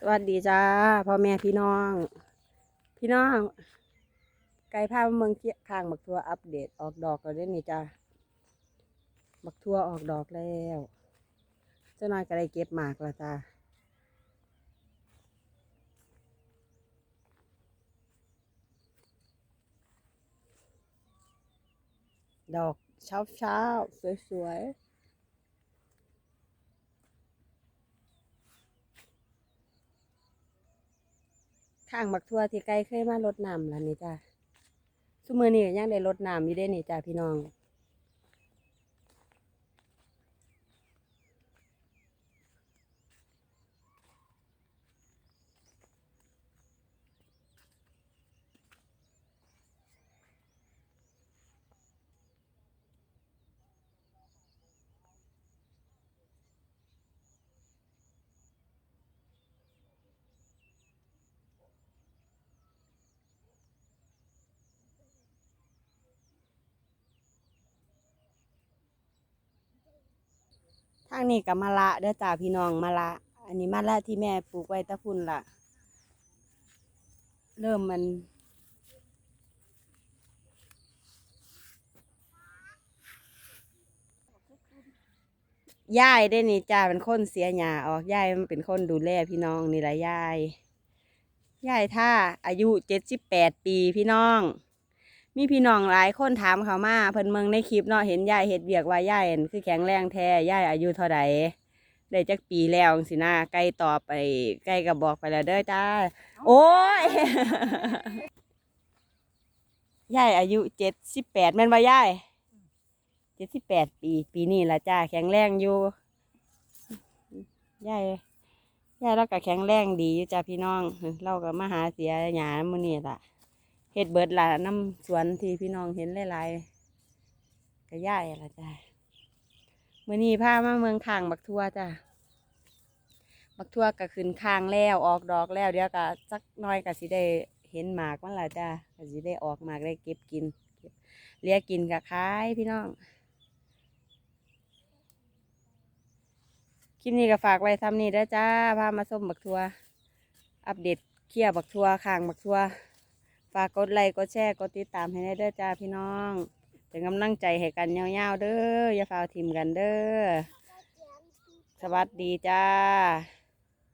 สวัสดีจ้าพ่อแม่พี่น้อง พี่น้อง ไก่พามาเมืองเกี้ยข้างบักทัวอัปเดตออกดอกแล้วด้อนี่จ้าบักทัวออกดอกแล้วเจ้าน้อยก็ได้เก็บหมากแล้วจ้าดอกเช้าเช้าๆสวยๆ ข้างบักทั่วที่ไกลเคยมารดน้ำแล้วนี่จ้ะซุมือนี่ก็ยังได้รดน้ำอยู่เด้นี่จ้ะพี่น้อง ทางนี้กับมะละเด้อจ้าพี่น้องมะละ อันนี้มะละที่แม่ปลูกไว้ตะพุ่นละเริ่มมันย่ายได้นี่จ้าเป็นคนเสียหญ้าออกย่ายมันเป็นคนดูแลพี่น้องนี่แหละย่ายย่ายท่าอายุเจ็ดสิบแปดปีพี่น้อง มีพี่น้องหลายคนถามเขามาเพิ่นเมืองในคลิปเนาะเห็นยายเฮ็ดเบียกว่ายายอั่นคือแข็งแรงแท้ยายอายุเท่าใดได้จักปีแล้วสินะใกล้ตอบไปใกล้ก็บอกไปแล้วเด้อจ้า โอ้ยยายอายุเจ็ดสิบแปดแม่นบ่ยายเจ็ดสิบแปดปี ปีนี้ละจ้าแข็งแรงอยู่ยายยายเราก็แข็งแรงดีอยู่จ้าพี่น้อง เราก็มาหาเสียหยามื้อนี้ล่ะ เฮ็ดเบิดละน้ำสวนที่พี่น้องเห็นหลายๆก็ย่ายละจ้ะมื่อนี้พามาเมืองข้างบักทั่วจ้ะบักทั่วก็ขึ้นข้างแล้วออกดอกแล้วเดี๋ยวก็สักน้อยก็สิได้เห็นหมากมันละจ้ะก็สิได้ออกหมากได้เก็บกินเลี้ยกินกับขายพี่น้องคลิปนี้ก็ฝากไว้ทำนี่เด้จ้าพามาส้มบักทั่วอัปเดตเคี่ยวบักทั่วข้างบักทั่ว ฝากกดไลค์กดแชร์กดติดตามให้ได้เด้อจ้าพี่น้องเป็นกำลังใจให้กันยาวๆเด้ออย่าฟาวทิมกันเด้อสวัสดีจ้า